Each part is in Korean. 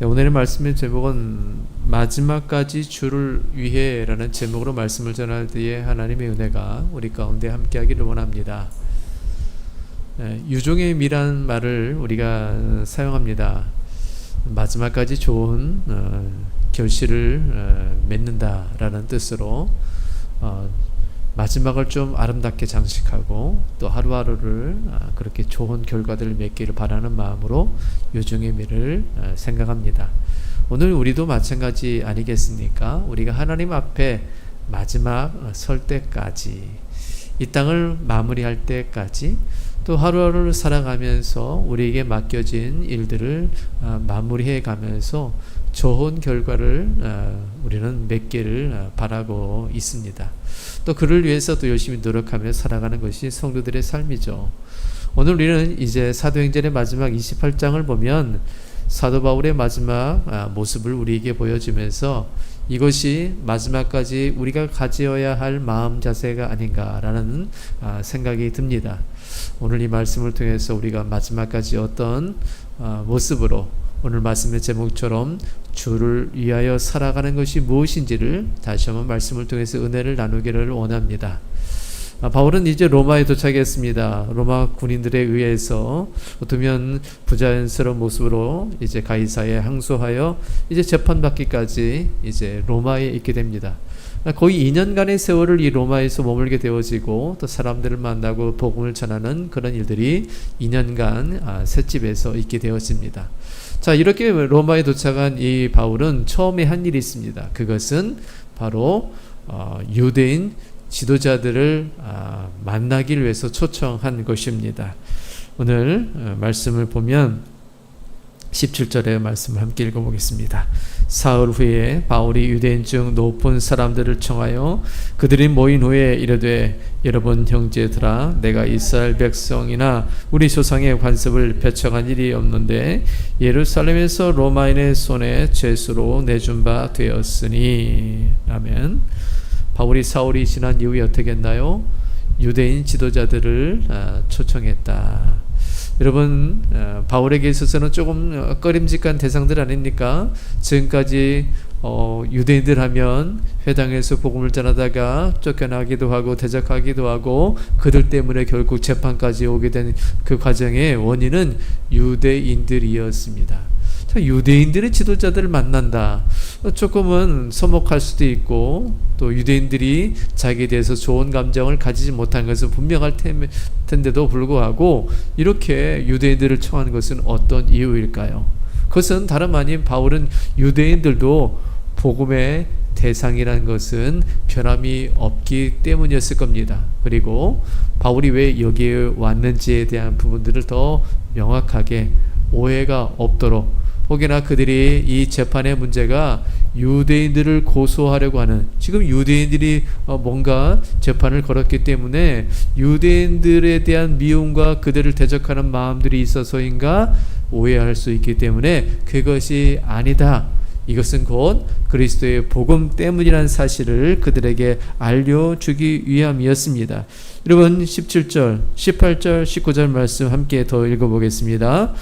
네, 오늘의 말씀의 제목은 마지막까지 주를 위해라는 제목으로 말씀을 전할 때에 하나님의 은혜가 우리 가운데 함께하기를 원합니다. 네, 유종의 미란 말을 우리가 사용합니다. 마지막까지 좋은 어, 결실을 어, 맺는다라는 뜻으로 어, 마지막을 좀 아름답게 장식하고 또 하루하루를 아, 그렇게 좋은 결과들을 맺기를 바라는 마음으로 요정의 미를 아, 생각합니다. 오늘 우리도 마찬가지 아니겠습니까? 우리가 하나님 앞에 마지막 어, 설 때까지 이 땅을 마무리할 때까지 또 하루하루를 살아가면서 우리에게 맡겨진 일들을 아, 마무리해 가면서 좋은 결과를 우리는 맺기를 바라고 있습니다. 또 그를 위해서 또 열심히 노력하며 살아가는 것이 성도들의 삶이죠. 오늘 우리는 이제 사도행전의 마지막 28장을 보면 사도 바울의 마지막 아, 모습을 우리에게 보여주면서 이것이 마지막까지 우리가 가지어야 할 마음 자세가 아닌가라는 아, 생각이 듭니다. 오늘 이 말씀을 통해서 우리가 마지막까지 어떤 아, 모습으로 오늘 말씀의 제목처럼 주를 위하여 살아가는 것이 무엇인지를 다시 한번 말씀을 통해서 은혜를 나누기를 원합니다. 아, 바울은 이제 로마에 도착했습니다. 로마 군인들에 의해서 어쩌면 부자연스러운 모습으로 이제 가이사에 항소하여 이제 재판받기까지 이제 로마에 있게 됩니다. 아, 거의 2년간의 세월을 이 로마에서 머물게 되어지고 또 사람들을 만나고 복음을 전하는 그런 일들이 2년간 아, 셋집에서 있게 되었습니다. 자, 이렇게 로마에 도착한 이 바울은 처음에 한 일이 있습니다. 그것은 바로 어, 유대인 지도자들을 아, 만나기를 위해서 초청한 것입니다. 오늘 어, 말씀을 보면 17절의 말씀을 함께 읽어보겠습니다. 사흘 후에 바울이 유대인 중 높은 사람들을 청하여 그들이 모인 후에 이르되 여러분 형제들아 내가 이스라엘 백성이나 우리 조상의 관습을 배척한 일이 없는데 예루살렘에서 로마인의 손에 죄수로 내준 바 되었으니 아멘 바울이 사울이 지난 이후에 어떻게 했나요? 유대인 지도자들을 아, 초청했다. 여러분 어, 바울에게 있어서는 조금 꺼림직한 대상들 아닙니까? 지금까지 어, 유대인들 하면 회당에서 복음을 전하다가 쫓겨나기도 하고 대적하기도 하고 그들 때문에 결국 재판까지 오게 된 그 과정의 원인은 유대인들이었습니다. 유대인들의 지도자들을 만난다. 조금은 서먹할 수도 있고 또 유대인들이 자기에 대해서 좋은 감정을 가지지 못한 것은 분명할 텐데도 불구하고 이렇게 유대인들을 청한 것은 어떤 이유일까요? 그것은 다름 아닌 바울은 유대인들도 복음의 대상이라는 것은 변함이 없기 때문이었을 겁니다. 그리고 바울이 왜 여기에 왔는지에 대한 부분들을 더 명확하게 오해가 없도록 혹여나 그들이 이 재판의 문제가 유대인들을 고소하려고 하는 지금 유대인들이 어, 뭔가 재판을 걸었기 때문에 유대인들에 대한 미움과 그들을 대적하는 마음들이 있어서인가 오해할 수 있기 때문에 그것이 아니다. 이것은 곧 그리스도의 복음 때문이라는 사실을 그들에게 알려주기 위함이었습니다. 여러분 17절, 18절, 19절 말씀 함께 더 읽어보겠습니다.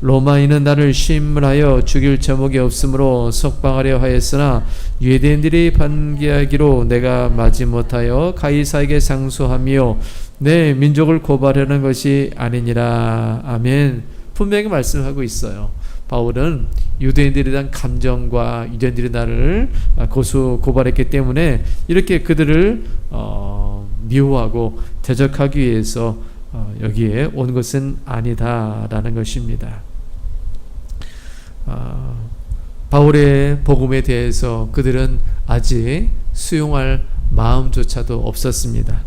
로마인은 나를 심문하여 죽일 제목이 없으므로 석방하려 하였으나 유대인들이 반기하기로 내가 마지못하여 가이사에게 상소하며 내 민족을 고발하는 것이 아니니라. 아멘. 분명히 말씀하고 있어요. 바울은 유대인들에 대한 감정과 유대인들이 나를 고소 고발했기 때문에 이렇게 그들을 어, 미워하고 대적하기 위해서 어, 여기에 온 것은 아니다라는 것입니다. 어, 바울의 복음에 대해서 그들은 아직 수용할 마음조차도 없었습니다.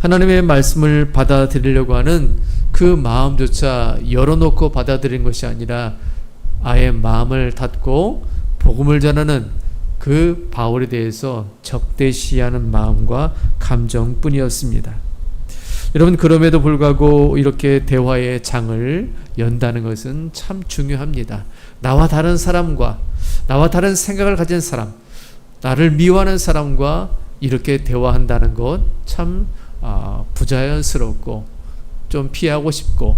하나님의 말씀을 받아들이려고 하는 그 마음조차 열어놓고 받아들인 것이 아니라 아예 마음을 닫고 복음을 전하는 그 바울에 대해서 적대시하는 마음과 감정뿐이었습니다. 여러분 그럼에도 불구하고 이렇게 대화의 장을 연다는 것은 참 중요합니다. 나와 다른 사람과 나와 다른 생각을 가진 사람, 나를 미워하는 사람과 이렇게 대화한다는 것참 아, 부자연스럽고 좀 피하고 싶고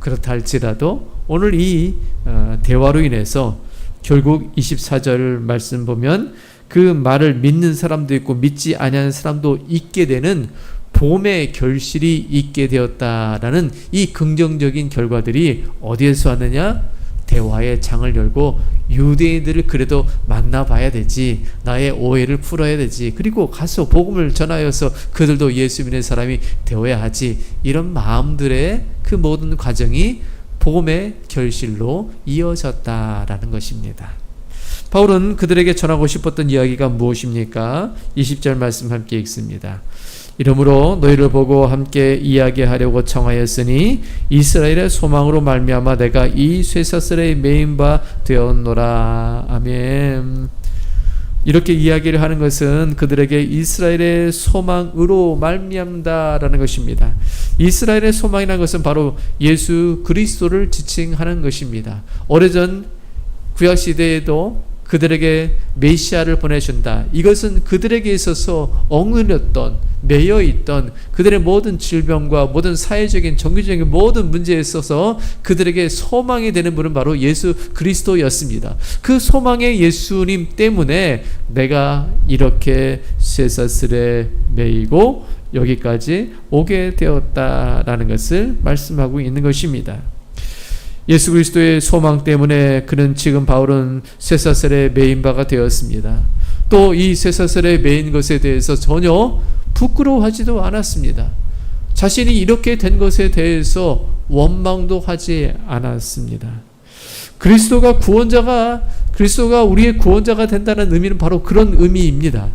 그렇다 할지라도 오늘 이 어, 대화로 인해서 결국 24절 말씀 보면 그 말을 믿는 사람도 있고 믿지 아니하는 사람도 있게 되는 봄의 결실이 있게 되었다라는 이 긍정적인 결과들이 어디에서 왔느냐? 대화의 장을 열고 유대인들을 그래도 만나봐야 되지 나의 오해를 풀어야 되지 그리고 가서 복음을 전하여서 그들도 예수 믿는 사람이 되어야 하지 이런 마음들의 그 모든 과정이 복음의 결실로 이어졌다라는 것입니다. 바울은 그들에게 전하고 싶었던 이야기가 무엇입니까? 20절 말씀 함께 읽습니다. 이러므로 너희를 보고 함께 이야기하려고 청하였으니 이스라엘의 소망으로 말미암아 내가 이 쇠사슬에 메인 바 되었노라 아멘. 이렇게 이야기를 하는 것은 그들에게 이스라엘의 소망으로 말미암다라는 것입니다. 이스라엘의 소망이라는 것은 바로 예수 그리스도를 지칭하는 것입니다. 오래전 구약 시대에도 그들에게 메시아를 보내준다. 이것은 그들에게 있어서 억눌렸던, 매여 있던 그들의 모든 질병과 모든 사회적인, 정규적인 모든 문제에 있어서 그들에게 소망이 되는 분은 바로 예수 그리스도였습니다. 그 소망의 예수님 때문에 내가 이렇게 쇠사슬에 매이고 여기까지 오게 되었다라는 것을 말씀하고 있는 것입니다. 예수 그리스도의 소망 때문에 그는 지금 바울은 쇠사슬에 매인 바가 되었습니다. 또 이 쇠사슬에 매인 것에 대해서 전혀 부끄러워하지도 않았습니다. 자신이 이렇게 된 것에 대해서 원망도 하지 않았습니다. 그리스도가 구원자가 그리스도가 우리의 구원자가 된다는 의미는 바로 그런 의미입니다.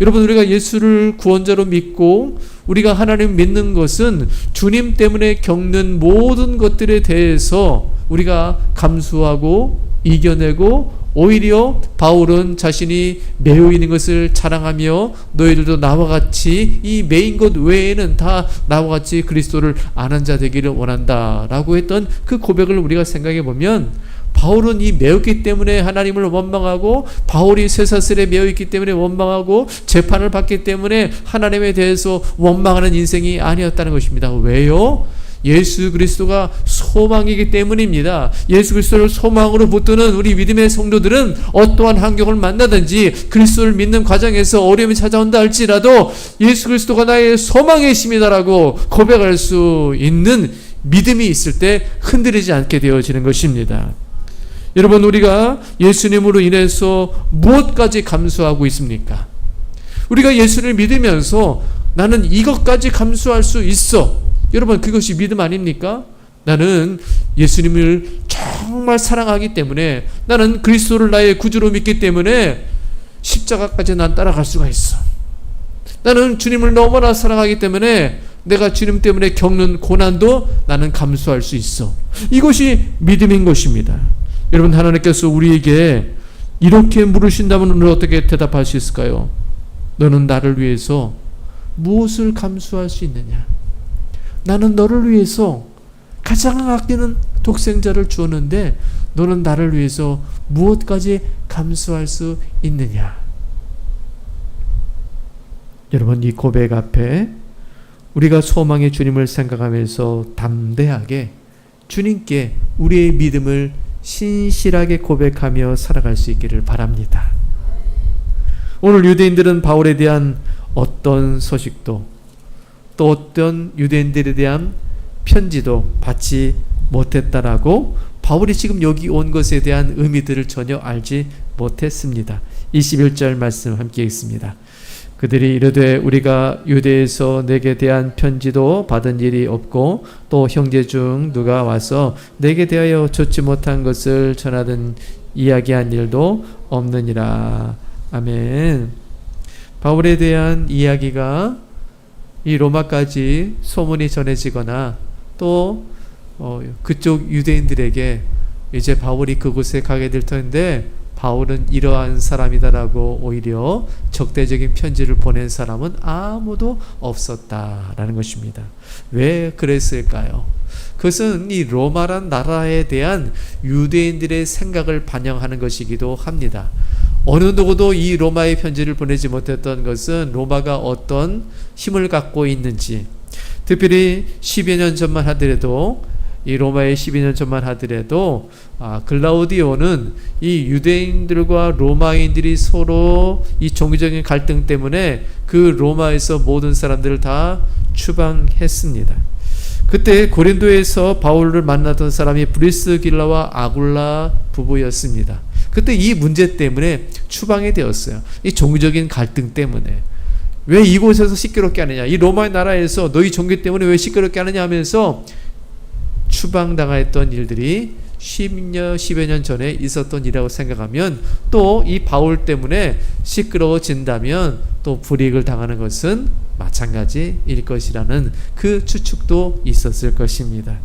여러분 우리가 예수를 구원자로 믿고 우리가 하나님 믿는 것은 주님 때문에 겪는 모든 것들에 대해서 우리가 감수하고 이겨내고 오히려 바울은 자신이 매여 있는 것을 자랑하며 너희들도 나와 같이 이 매인 것 외에는 다 나와 같이 그리스도를 아는 자 되기를 원한다 라고 했던 그 고백을 우리가 생각해 보면 바울은 이 매였기 때문에 하나님을 원망하고 바울이 쇠사슬에 매여 있기 때문에 원망하고 재판을 받기 때문에 하나님에 대해서 원망하는 인생이 아니었다는 것입니다. 왜요? 예수 그리스도가 소망이기 때문입니다. 예수 그리스도를 소망으로 붙드는 우리 믿음의 성도들은 어떠한 환경을 만나든지 그리스도를 믿는 과정에서 어려움이 찾아온다 할지라도 예수 그리스도가 나의 소망이십니다라고 고백할 수 있는 믿음이 있을 때 흔들리지 않게 되어지는 것입니다. 여러분 우리가 예수님으로 인해서 무엇까지 감수하고 있습니까? 우리가 예수를 믿으면서 나는 이것까지 감수할 수 있어. 여러분 그것이 믿음 아닙니까? 나는 예수님을 정말 사랑하기 때문에 나는 그리스도를 나의 구주로 믿기 때문에 십자가까지 난 따라갈 수가 있어. 나는 주님을 너무나 사랑하기 때문에 내가 주님 때문에 겪는 고난도 나는 감수할 수 있어. 이것이 믿음인 것입니다. 여러분 하나님께서 우리에게 이렇게 물으신다면 오늘 어떻게 대답할 수 있을까요? 너는 나를 위해서 무엇을 감수할 수 있느냐? 나는 너를 위해서 가장 아끼는 독생자를 주었는데 너는 나를 위해서 무엇까지 감수할 수 있느냐? 여러분 이 고백 앞에 우리가 소망의 주님을 생각하면서 담대하게 주님께 우리의 믿음을 신실하게 고백하며 살아갈 수 있기를 바랍니다. 오늘 유대인들은 바울에 대한 어떤 소식도 또 어떤 유대인들에 대한 편지도 받지 못했다라고 바울이 지금 여기 온 것에 대한 의미들을 전혀 알지 못했습니다. 21절 말씀 함께 읽습니다. 그들이 이르되 우리가 유대에서 내게 대한 편지도 받은 일이 없고 또 형제 중 누가 와서 내게 대하여 좋지 못한 것을 전하든 이야기한 일도 없느니라. 아멘. 바울에 대한 이야기가 이 로마까지 소문이 전해지거나 또 어, 그쪽 유대인들에게 이제 바울이 그곳에 가게 될 텐데 바울은 이러한 사람이다라고 오히려 적대적인 편지를 보낸 사람은 아무도 없었다라는 것입니다. 왜 그랬을까요? 그것은 이 로마란 나라에 대한 유대인들의 생각을 반영하는 것이기도 합니다. 어느 누구도 이 로마의 편지를 보내지 못했던 것은 로마가 어떤 힘을 갖고 있는지, 특별히 10여 년 전만 하더라도 이 로마의 12년 전만 하더라도 아, 글라우디오는 이 유대인들과 로마인들이 서로 이 종교적인 갈등 때문에 그 로마에서 모든 사람들을 다 추방했습니다. 그때 고린도에서 바울을 만나던 사람이 브리스길라와 아굴라 부부였습니다. 그때 이 문제 때문에 추방이 되었어요. 이 종교적인 갈등 때문에. 왜 이곳에서 시끄럽게 하느냐? 이 로마의 나라에서 너희 종교 때문에 왜 시끄럽게 하느냐 하면서 추방당했던 일들이 10년, 10여 년 전에 있었던 일이라고 생각하면 또 이 바울 때문에 시끄러워진다면 또 불이익을 당하는 것은 마찬가지일 것이라는 그 추측도 있었을 것입니다.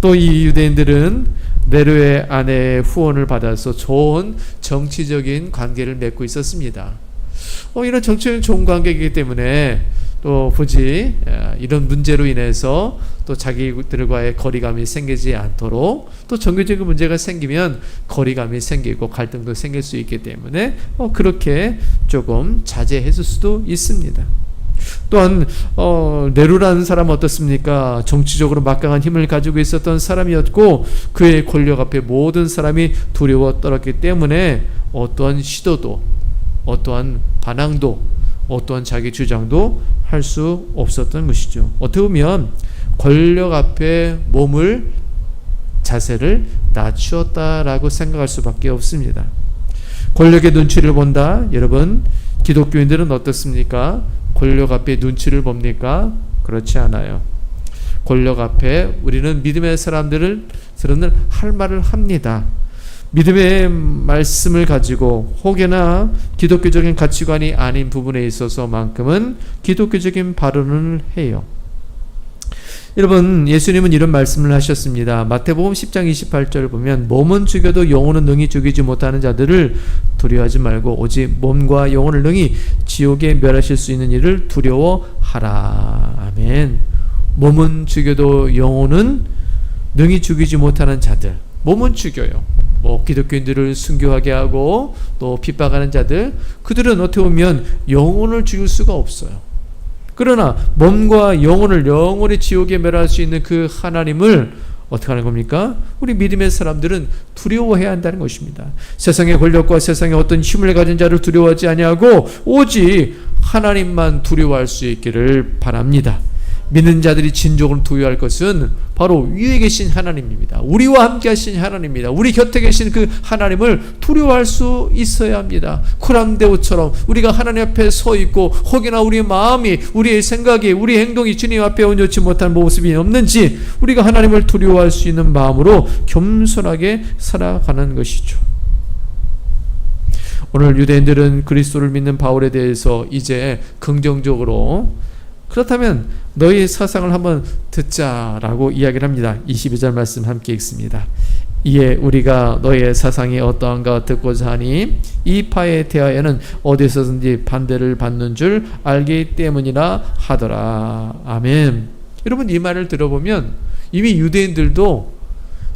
또 이 유대인들은 네로의 아내의 후원을 받아서 좋은 정치적인 관계를 맺고 있었습니다. 어, 이런 정치적인 좋은 관계이기 때문에 또 굳이 이런 문제로 인해서 또 자기들과의 거리감이 생기지 않도록 또 종교적인 문제가 생기면 거리감이 생기고 갈등도 생길 수 있기 때문에 어 그렇게 조금 자제했을 수도 있습니다. 또한 어, 네루라는 사람 어떻습니까? 정치적으로 막강한 힘을 가지고 있었던 사람이었고 그의 권력 앞에 모든 사람이 두려워 떨었기 때문에 어떠한 시도도 어떠한 반항도 어떠한 자기 주장도 할 수 없었던 것이죠. 어떻게 보면 권력 앞에 몸을 자세를 낮추었다라고 생각할 수밖에 없습니다. 권력의 눈치를 본다. 여러분, 기독교인들은 어떻습니까? 권력 앞에 눈치를 봅니까? 그렇지 않아요. 권력 앞에 우리는 믿음의 사람들을 할 말을 합니다. 믿음의 말씀을 가지고 혹여나 기독교적인 가치관이 아닌 부분에 있어서만큼은 기독교적인 발언을 해요. 여러분, 예수님은 이런 말씀을 하셨습니다. 마태복음 10장 28절을 보면 몸은 죽여도 영혼은 능히 죽이지 못하는 자들을 두려워하지 말고 오직 몸과 영혼을 능히 지옥에 멸하실 수 있는 일을 두려워하라. 아멘. 몸은 죽여도 영혼은 능히 죽이지 못하는 자들. 몸은 죽여요. 뭐 기독교인들을 순교하게 하고 또 핍박하는 자들 그들은 어떻게 보면 영혼을 죽일 수가 없어요. 그러나 몸과 영혼을 영원히 지옥에 멸할 수 있는 그 하나님을 어떻게 하는 겁니까? 우리 믿음의 사람들은 두려워해야 한다는 것입니다. 세상의 권력과 세상의 어떤 힘을 가진 자를 두려워하지 아니하고 오직 하나님만 두려워할 수 있기를 바랍니다. 믿는 자들이 진정으로 두려워할 것은 바로 위에 계신 하나님입니다. 우리와 함께 하신 하나님입니다. 우리 곁에 계신 그 하나님을 두려워할 수 있어야 합니다. 쿠람데오처럼 우리가 하나님 앞에 서 있고 혹여나 우리의 마음이 우리의 생각이 우리 행동이 주님 앞에 온전치 못한 모습이 없는지 우리가 하나님을 두려워할 수 있는 마음으로 겸손하게 살아가는 것이죠. 오늘 유대인들은 그리스도를 믿는 바울에 대해서 이제 긍정적으로 그렇다면 너희 사상을 한번 듣자라고 이야기를 합니다. 22절 말씀 함께 읽습니다. 이에 우리가 너의 사상이 어떠한가 듣고자 하니 이 파에 대하여는 어디서든지 반대를 받는 줄 알기 때문이라 하더라. 아멘. 여러분 이 말을 들어보면 이미 유대인들도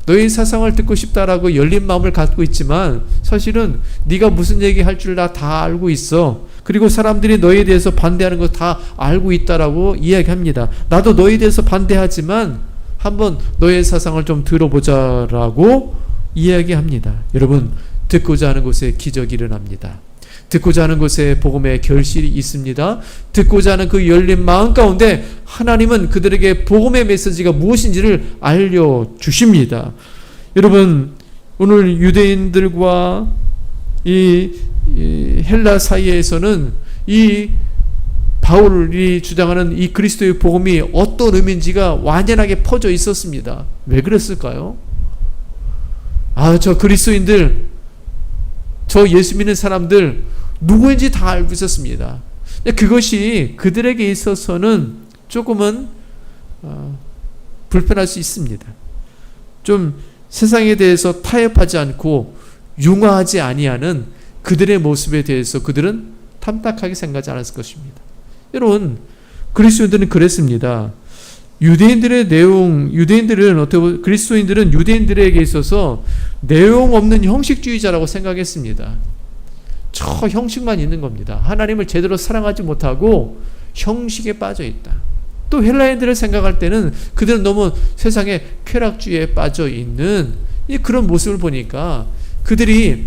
너희 사상을 듣고 싶다라고 열린 마음을 갖고 있지만 사실은 네가 무슨 얘기 할 줄 나 다 알고 있어. 그리고 사람들이 너희에 대해서 반대하는 거 다 알고 있다라고 이야기합니다. 나도 너희에 대해서 반대하지만 한번 너의 사상을 좀 들어보자라고 이야기합니다. 여러분 듣고자 하는 곳에 기적이 일어납니다. 듣고자 하는 곳에 복음의 결실이 있습니다. 듣고자 하는 그 열린 마음 가운데 하나님은 그들에게 복음의 메시지가 무엇인지를 알려 주십니다. 여러분 오늘 유대인들과 이 헬라 사이에서는 이 바울이 주장하는 이 그리스도의 복음이 어떤 의미인지가 완연하게 퍼져 있었습니다. 왜 그랬을까요? 아, 저 그리스도인들, 저 예수 믿는 사람들 누구인지 다 알고 있었습니다. 그것이 그들에게 있어서는 조금은 어, 불편할 수 있습니다. 좀 세상에 대해서 타협하지 않고 융화하지 아니하는 그들의 모습에 대해서 그들은 탐탁하게 생각하지 않았을 것입니다. 여러분, 그리스도인들은 그랬습니다. 유대인들의 내용, 유대인들은 어떻게 그리스도인들은 유대인들에게 있어서 내용 없는 형식주의자라고 생각했습니다. 저 형식만 있는 겁니다. 하나님을 제대로 사랑하지 못하고 형식에 빠져 있다. 또 헬라인들을 생각할 때는 그들은 너무 세상의 쾌락주의에 빠져 있는 이 그런 모습을 보니까 그들이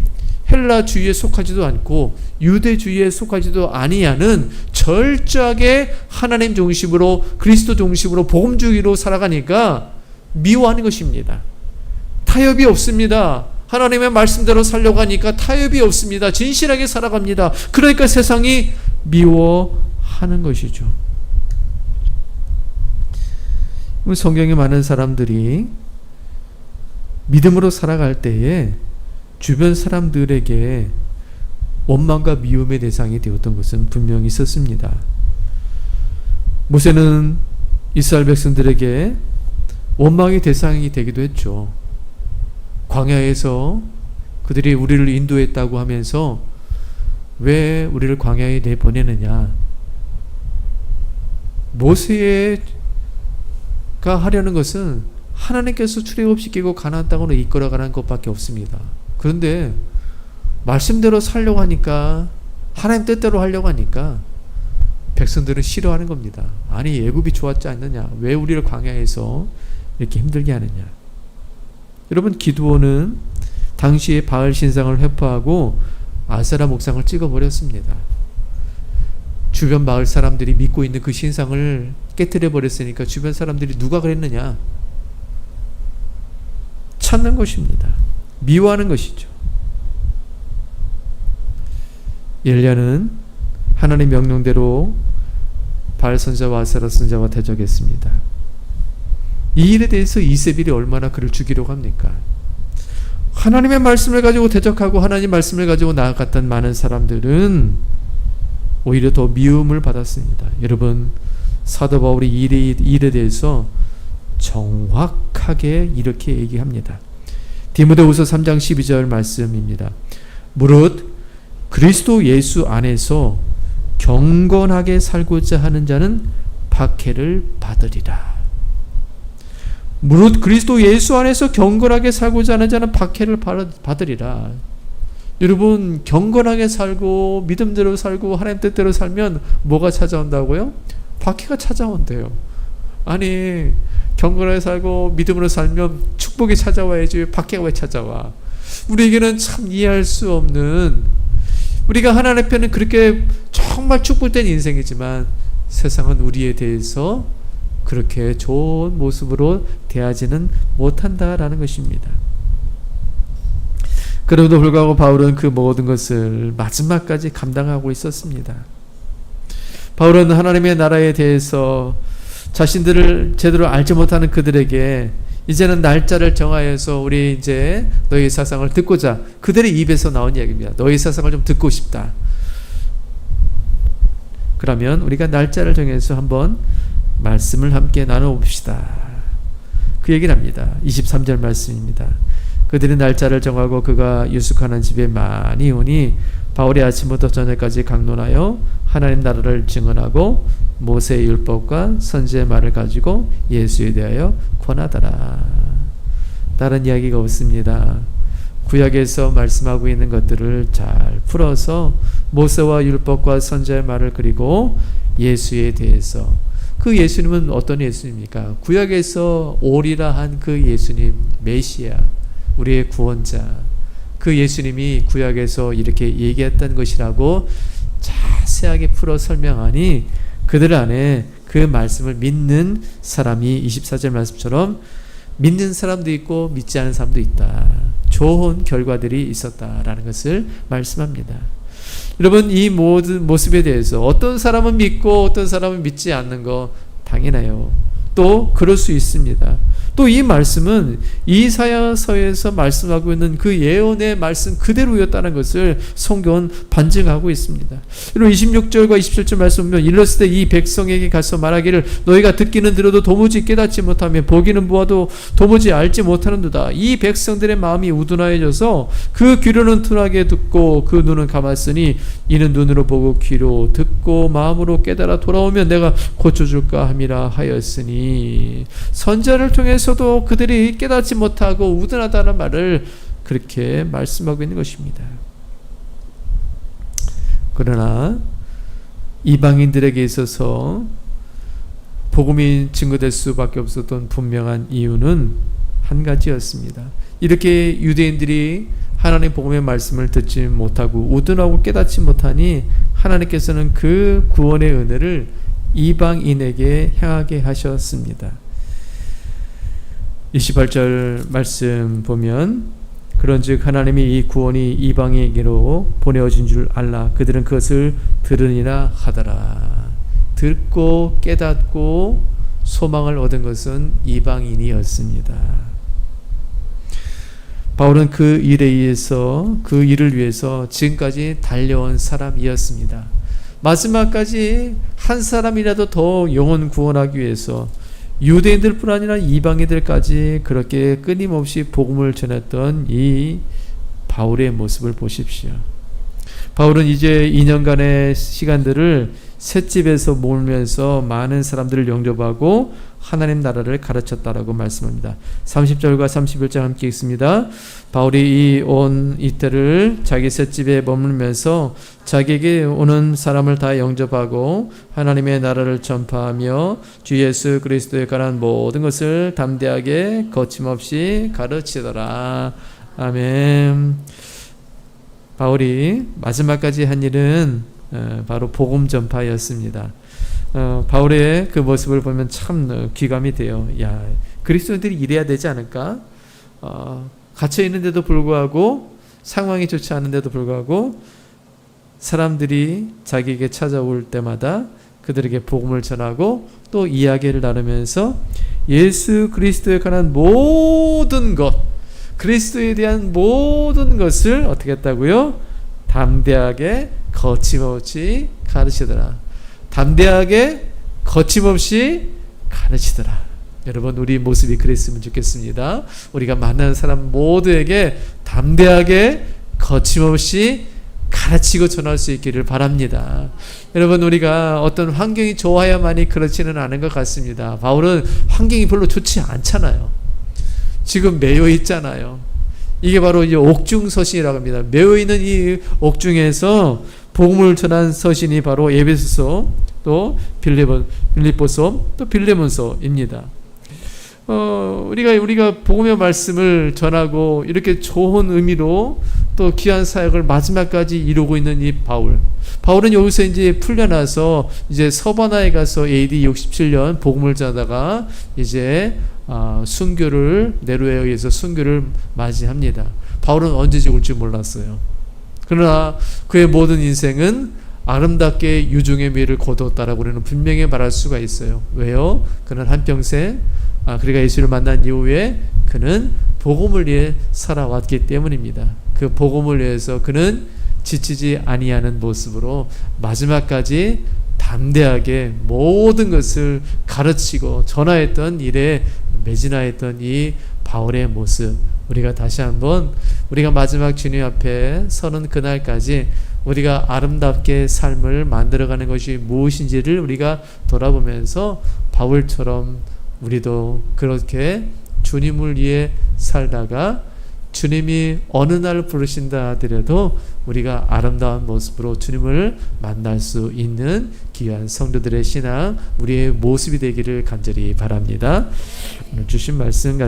헬라주의에 속하지도 않고 유대주의에 속하지도 아니하는 철저하게 하나님 중심으로 그리스도 중심으로 복음주의로 살아가니까 미워하는 것입니다. 타협이 없습니다. 하나님의 말씀대로 살려고 하니까 타협이 없습니다. 진실하게 살아갑니다. 그러니까 세상이 미워하는 것이죠. 성경에 많은 사람들이 믿음으로 살아갈 때에 주변 사람들에게 원망과 미움의 대상이 되었던 것은 분명히 있었습니다. 모세는 이스라엘 백성들에게 원망의 대상이 되기도 했죠. 광야에서 그들이 우리를 인도했다고 하면서 왜 우리를 광야에 내보내느냐? 모세가 하려는 것은 하나님께서 출애굽시키고 가나안 땅으로 이끌어가는 것밖에 없습니다. 그런데 말씀대로 살려고 하니까 하나님 뜻대로 하려고 하니까 백성들은 싫어하는 겁니다. 아니 애굽이 좋았지 않느냐? 왜 우리를 광야에서 이렇게 힘들게 하느냐? 여러분 기드온은 당시에 바알 신상을 회포하고 아세라 목상을 찍어 버렸습니다. 주변 마을 사람들이 믿고 있는 그 신상을 깨뜨려 버렸으니까 주변 사람들이 누가 그랬느냐? 찾는 것입니다. 미워하는 것이죠. 엘리야는 하나님 명령대로 바알 선자와 아세라 선자와 대적했습니다. 이 일에 대해서 이세벨이 얼마나 그를 죽이려고 합니까? 하나님의 말씀을 가지고 대적하고 하나님 말씀을 가지고 나아갔던 많은 사람들은 오히려 더 미움을 받았습니다. 여러분 사도 바울이 일에, 일에 대해서 정확하게 이렇게 얘기합니다. 디모데후서 3장 12절 말씀입니다. 무릇 그리스도 예수 안에서 경건하게 살고자 하는 자는 박해를 받으리라. 무릇 그리스도 예수 안에서 경건하게 살고자 하는 자는 박해를 받으리라. 여러분 경건하게 살고 믿음대로 살고 하나님 뜻대로 살면 뭐가 찾아온다고요? 박해가 찾아온대요. 아니 경건하게 살고 믿음으로 살면 축복이 찾아와야지 박해가 왜 찾아와? 우리에게는 참 이해할 수 없는 우리가 하나님 편은 그렇게 정말 축복된 인생이지만 세상은 우리에 대해서 그렇게 좋은 모습으로 대하지는 못한다라는 것입니다. 그럼에도 불구하고 바울은 그 모든 것을 마지막까지 감당하고 있었습니다. 바울은 하나님의 나라에 대해서 자신들을 제대로 알지 못하는 그들에게 이제는 날짜를 정하여서 우리 이제 너희 사상을 듣고자 그들의 입에서 나온 이야기입니다. 너희 사상을 좀 듣고 싶다. 그러면 우리가 날짜를 정해서 한번 말씀을 함께 나눠봅시다. 그 얘기를 합니다. 23절 말씀입니다. 그들이 날짜를 정하고 그가 유숙하는 집에 많이 오니 바울이 아침부터 저녁까지 강론하여 하나님 나라를 증언하고 모세의 율법과 선지의 말을 가지고 예수에 대하여 권하더라. 다른 이야기가 없습니다. 구약에서 말씀하고 있는 것들을 잘 풀어서 모세와 율법과 선지의 말을 그리고 예수에 대해서 그 예수님은 어떤 예수님입니까? 구약에서 오리라 한 그 예수님 메시아 우리의 구원자 그 예수님이 구약에서 이렇게 얘기했던 것이라고 자세하게 풀어 설명하니 그들 안에 그 말씀을 믿는 사람이 24절 말씀처럼 믿는 사람도 있고 믿지 않은 사람도 있다. 좋은 결과들이 있었다라는 것을 말씀합니다. 여러분 이 모든 모습에 대해서 어떤 사람은 믿고 어떤 사람은 믿지 않는 거 당연해요. 또 그럴 수 있습니다. 또 이 말씀은 이사야서에서 말씀하고 있는 그 예언의 말씀 그대로였다는 것을 성경은 반증하고 있습니다. 그리고 26절과 27절 말씀 보면 일렀을 때 이 백성에게 가서 말하기를 너희가 듣기는 들어도 도무지 깨닫지 못하며 보기는 보아도 도무지 알지 못하는도다. 이 백성들의 마음이 우둔하여져서 그 귀로는 둔하게 듣고 그 눈은 감았으니 이는 눈으로 보고 귀로 듣고 마음으로 깨달아 돌아오면 내가 고쳐줄까 함이라 하였으니 선자를 통해서 중에서도 그들이 깨닫지 못하고 우둔하다는 말을 그렇게 말씀하고 있는 것입니다. 그러나 이방인들에게 있어서 복음이 증거될 수밖에 없었던 분명한 이유는 한 가지였습니다. 이렇게 유대인들이 하나님 복음의 말씀을 듣지 못하고 우둔하고 깨닫지 못하니 하나님께서는 그 구원의 은혜를 이방인에게 향하게 하셨습니다. 28절 말씀 보면 그런즉 하나님이 이 구원이 이방에게로 보내어진 줄 알라 그들은 그것을 들으니라 하더라 듣고 깨닫고 소망을 얻은 것은 이방인이었습니다. 바울은 그 일에 의해서 그 일을 위해서 지금까지 달려온 사람이었습니다. 마지막까지 한 사람이라도 더 영혼 구원하기 위해서 유대인들뿐 아니라 이방인들까지 그렇게 끊임없이 복음을 전했던 이 바울의 모습을 보십시오. 바울은 이제 2년간의 시간들을 셋집에서 몰면서 많은 사람들을 영접하고 하나님 나라를 가르쳤다라고 말씀합니다. 30절과 31절 함께 읽습니다. 바울이 이 온 이때를 자기 셋집에 머물면서 자기에게 오는 사람을 다 영접하고 하나님의 나라를 전파하며 주 예수 그리스도에 관한 모든 것을 담대하게 거침없이 가르치더라. 아멘. 바울이 마지막까지 한 일은 어, 바로 복음 전파였습니다. 어, 바울의 그 모습을 보면 참 귀감이 돼요. 야, 그리스도인들이 이래야 되지 않을까? 어, 갇혀 있는데도 불구하고 상황이 좋지 않은데도 불구하고 사람들이 자기에게 찾아올 때마다 그들에게 복음을 전하고 또 이야기를 나누면서 예수 그리스도에 관한 모든 것, 그리스도에 대한 모든 것을 어떻게 했다고요? 담대하게 거침없이 가르치더라. 담대하게 거침없이 가르치더라. 여러분 우리 모습이 그랬으면 좋겠습니다. 우리가 만나는 사람 모두에게 담대하게 거침없이 가르치고 전할 수 있기를 바랍니다. 여러분 우리가 어떤 환경이 좋아야만이 그렇지는 않은 것 같습니다. 바울은 환경이 별로 좋지 않잖아요. 지금 매여 있잖아요. 이게 바로 이제 옥중 서신이라고 합니다. 매여 있는 이 옥중에서 복음을 전한 서신이 바로 에베소서 또 빌리보, 빌리보서 또 빌레몬서입니다. 어, 우리가 우리가 복음의 말씀을 전하고 이렇게 좋은 의미로 또 귀한 사역을 마지막까지 이루고 있는 이 바울. 바울은 여기서 이제 풀려나서 이제 서바나에 가서 AD 67년 복음을 전하다가 이제 아, 순교를 네로에 의해서 순교를 맞이합니다. 바울은 언제 죽을지 몰랐어요. 그러나 그의 모든 인생은 아름답게 유중의 미를 거두었다라고 우리는 분명히 말할 수가 있어요. 왜요? 그는 한평생 아, 그리가 예수를 만난 이후에 그는 복음을 위해 살아왔기 때문입니다. 그 복음을 위해서 그는 지치지 아니하는 모습으로 마지막까지 담대하게 모든 것을 가르치고 전하했던 일에 매진하였던 이 바울의 모습 우리가 다시 한번 우리가 마지막 주님 앞에 서는 그날까지 우리가 아름답게 삶을 만들어가는 것이 무엇인지를 우리가 돌아보면서 바울처럼 우리도 그렇게 주님을 위해 살다가 주님이 어느 날 부르신다 하더라도 우리가 아름다운 모습으로 주님을 만날 수 있는 귀한 성도들의 신앙, 우리의 모습이 되기를 간절히 바랍니다. 주신 말씀